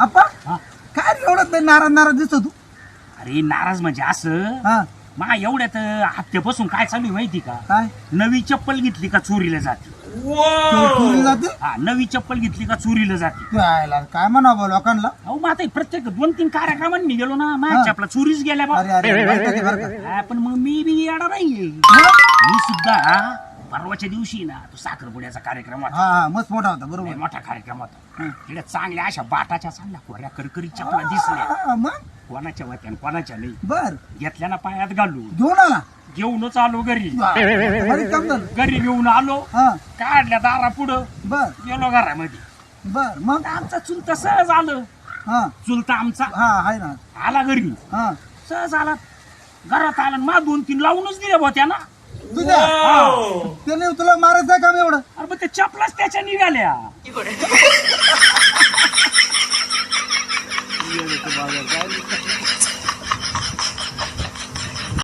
आप्पा हा. काय रे एवढं ते नाराज नाराज दिसतो तू? अरे नाराज म्हणजे असं? हा. मा एवढ्यात हप्त्यापासून काय चालू आहे माहिती का? काय? नवी चप्पल घेतली का चोरीला जाते? चोर- चोरी जाते? हा नवी चप्पल घेतली का चोरीला जाते? काय म्हणा बा लोकांना? अहो मग आता हे प्रत्येक दोन तीन कार्यक्रमांनी मी गेलो ना माझ्या हा. चपला चोरीच गेल्या बा. अरे अरे वाईट आहे बरं का. हा, पण मग मी बी येणार मग? मी सुद्धा परवाच्या दिवशी ना तो साखरपुड्याचा कार्यक्रम होता. हा हा मस्त मोठा होता लय बरोबर मोठा कार्यक्रम होता. तिकडे चांगल्या अशा बाटाच्या चांगल्या कोऱ्या करकरी चपला दिसल्या. हा, मग? कोणाच्या होत्या आणि कोणाच्या नाही. बर. घेतल्या ना पायात घालू घेऊन आला. घेऊनच आलो घरी. बरीच काम झालं. घरी घेऊन आलो. हा. काढल्या दारा पुढं बर. गेलो घरामध्ये. बर मग? आमचा चुलता सहज आलं. हा. चुलता आमचा. हा आहे ना. आला घरी. हा. सहज आला. घरात आला मा दोन तीन लावूनच दिल्या बा त्याना. तुझ्या त्याने तुला मारायचं आहे काम एवढं? अरे मग ते चपलाच त्याच्या निघाल्या. काय